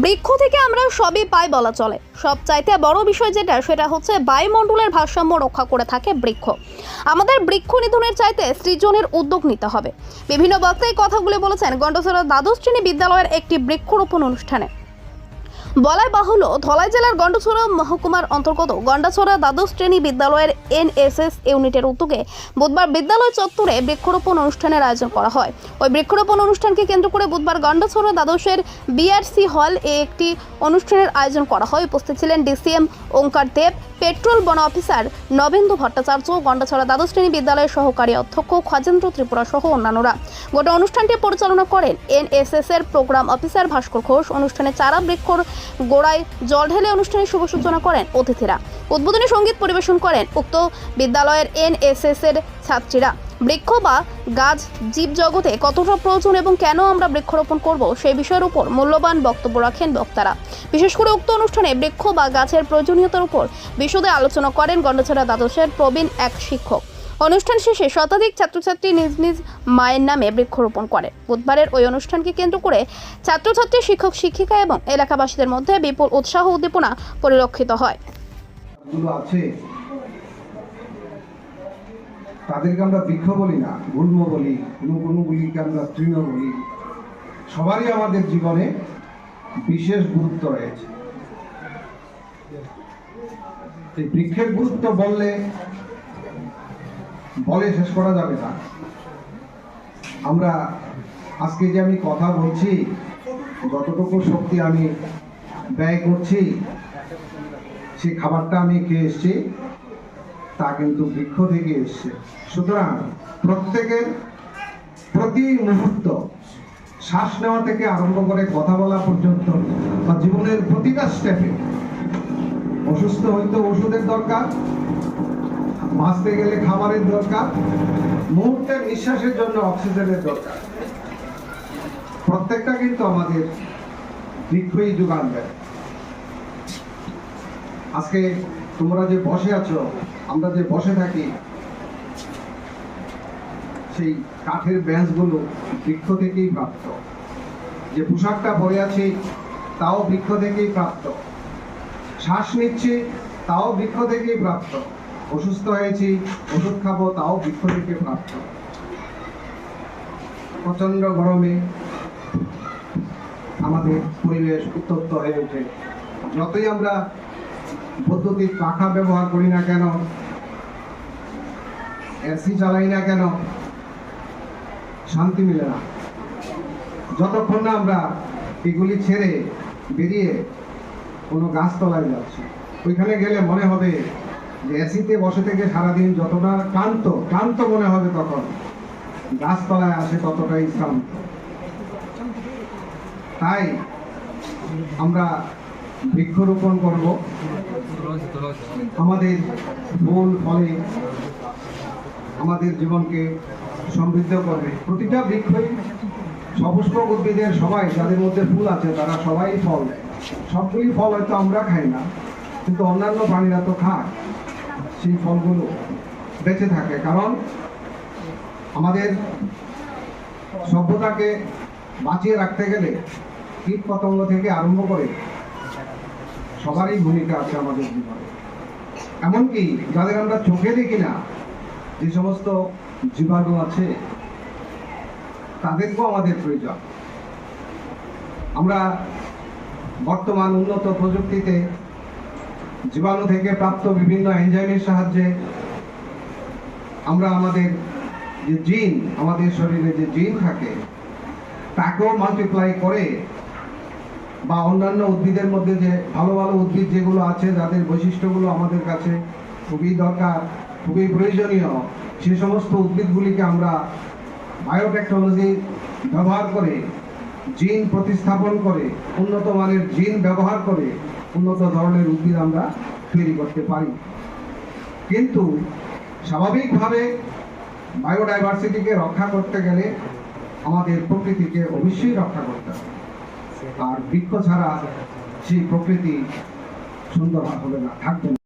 বৃক্ষ থেকে আমরা সবই পাই বলা চলে। সব চাইতে বড় বিষয় যেটা, সেটা হচ্ছে বায়ুমণ্ডলের ভারসাম্য রক্ষা করে থাকে বৃক্ষ। আমাদের বৃক্ষ নিধনের চাইতে সৃজনের উদ্যোগ নিতে হবে। বিভিন্ন বক্তা এই কথাগুলি বলেছেন। গণ্ডসরা দ্বাদশ শ্রেণি বিদ্যালয়ের একটি বৃক্ষরোপণ অনুষ্ঠানে। বলাই বাহুল্য ধলাই জেলার গন্ডছড়া মহকুমার অন্তর্গত গন্ডাছড়া দ্বাদশ শ্রেণি বিদ্যালয়ের এনএসএস ইউনিটের উদ্যোগে বুধবার বিদ্যালয় চত্বরে বৃক্ষরোপণ অনুষ্ঠানের আয়োজন করা হয়। ওই বৃক্ষরোপণ অনুষ্ঠানকে কেন্দ্র করে বুধবার গন্ডাছড়া দ্বাদশের বিআরসি হল এ একটি অনুষ্ঠানের আয়োজন করা হয়। উপস্থিত ছিলেন ডিসিএম ওঙ্কার দেব, পেট্রোল বন অফিসার নবেন্দু ভট্টাচার্য গন্ডাছড়া দ্বাদশ শ্রেণি বিদ্যালয়ের সহকারী অধ্যক্ষ খজেন্দ্র ত্রিপুরা সহ অন্যান্যরা। গোটা অনুষ্ঠানটি পরিচালনা করেন এনএসএস এর প্রোগ্রাম অফিসার ভাস্কর ঘোষ। অনুষ্ঠানে চারা বৃক্ষর গোড়ায় জল ঢেলে অনুষ্ঠানের শুভ সূচনা করেন অতিথিরা। উদ্বোধনী সংগীত পরিবেশন করেন উক্ত বিদ্যালয়ের এনএসএস এর ছাত্রীরা। বৃক্ষ বা গাছ জীবজগতে কতটা প্রয়োজন এবং কেন আমরা বৃক্ষরোপণ করব সেই বিষয়ের উপর মূল্যবান বক্তব্য রাখেন বক্তারা। বিশেষ করে উক্ত অনুষ্ঠানে বৃক্ষ বা গাছের প্রয়োজনীয়তার উপর বিশদে আলোচনা করেন গন্ডছড়া দ্বাদশের প্রবীণ এক শিক্ষক। অনুষ্ঠান শেষে শতাধিক ছাত্রছাত্রী নিজ নিজ মায়ের নামে বৃক্ষরোপণ করে। বুধবারের ওই অনুষ্ঠানকে কেন্দ্র করে ছাত্রছাত্রী, শিক্ষক, শিক্ষিকা এবং এলাকাবাসীদের মধ্যে বিপুল উৎসাহ উদ্দীপনা পরিলক্ষিত হয়। তাদেরকে আমরা বৃক্ষ বলি না, গুল্ম বলি কোনো কোনোগুলিকে আমরা তৃণ বলি। সবারই আমাদের জীবনে বিশেষ গুরুত্ব রয়েছে। এই বৃক্ষের গুরুত্ব বললে বলে শেষ করা যাবে না। আমরা আজকে যে আমি কথা বলছি, যতটুকু শক্তি আমি ব্যয় করছি সেই খাবারটা আমি খেয়ে এসেছি, তা কিন্তু বৃক্ষ থেকে এসছে। সুতরাং প্রত্যেকের প্রতি মুহূর্ত শ্বাস নেওয়া থেকে আরম্ভ করে কথা বলা পর্যন্ত বা জীবনের প্রতিটা স্টেপে অসুস্থ হইতে ওষুধের দরকার বাঁচতে গেলে খাবারের দরকার, মুহূর্তের নিঃশ্বাসের জন্য অক্সিজেনের দরকার। প্রত্যেকটা কিন্তু আমাদের বৃক্ষই যোগান দেয়। আজকে তোমরা যে বসে আছো, আমরা যে বসে থাকি, সেই কাঠের বেঞ্চগুলো বৃক্ষ থেকেই প্রাপ্ত। যে পোশাকটা পরে আছি, তাও বৃক্ষ থেকেই প্রাপ্ত। শ্বাস নিচ্ছি, তাও বৃক্ষ থেকেই প্রাপ্ত। অসুস্থ হয়েছি, ওষুধ খাব, তাও বৃক্ষ থেকে প্রাপ্ত। প্রচণ্ড গরমে আমাদের পরিবেশ উত্তপ্ত হয়ে ওঠে। যতই আমরা বৈদ্যুতিক পাখা ব্যবহার করি না কেন, এসি চালাই না কেন, শান্তি মিলে না। যতক্ষণ না আমরা এগুলি ছেড়ে বেরিয়ে কোনো গাছতলায় যাচ্ছি, ওইখানে গেলে মনে হবে এসিতে বসে থেকে সারাদিন যতটা ক্লান্ত ক্লান্ত মনে হবে তখন। গাছতলায় আসে ততটাই শ্রান্ত তাই আমরা বৃক্ষরোপণ করব। আমাদের ফুল ফলে আমাদের জীবনকে সমৃদ্ধ করবে। প্রতিটা বৃক্ষই সপুষ্পক উদ্ভিদের সবাই, যাদের মধ্যে ফুল আছে তারা সবাই ফল দেয়। সবগুলি ফল হয়তো আমরা খাই না, কিন্তু অন্যান্য প্রাণীরা তো খায়। সেই ফলগুলো বেঁচে থাকে। কারণ আমাদের সভ্যতাকে বাঁচিয়ে রাখতে গেলে কীট পতঙ্গ থেকে আরম্ভ করে সবারই ভূমিকা আছে আমাদের জীবনে। এমনকি যাদের আমরা চোখে দেখি না, যে সমস্ত জীবাণু আছে, তাদেরকেও আমাদের প্রয়োজন। আমরা বর্তমান উন্নত প্রযুক্তিতে জীবাণু থেকে প্রাপ্ত বিভিন্ন এনজাইমের সাহায্যে আমরা আমাদের যে জিন, আমাদের শরীরে যে জিন থাকে, তাকেও মাল্টিপ্লাই করে বা অন্যান্য উদ্ভিদের মধ্যে যে ভালো ভালো উদ্ভিদ যেগুলো আছে, যাদের বৈশিষ্ট্যগুলো আমাদের কাছে খুবই দরকার, খুবই প্রয়োজনীয়, সে সমস্ত উদ্ভিদগুলিকে আমরা বায়োটেকনোলজি ব্যবহার করে, জিন প্রতিস্থাপন করে, উন্নত মানের জিন ব্যবহার করে উন্নত ধরনের উদ্ভিদ আমরা তৈরি করতে পারি। কিন্তু স্বাভাবিকভাবে বায়োডাইভার্সিটিকে রক্ষা করতে গেলে আমাদের প্রকৃতিকে অবশ্যই রক্ষা করতে হবে। আর বৃক্ষ ছাড়া সেই প্রকৃতি সুন্দর হবে না থাকবে না।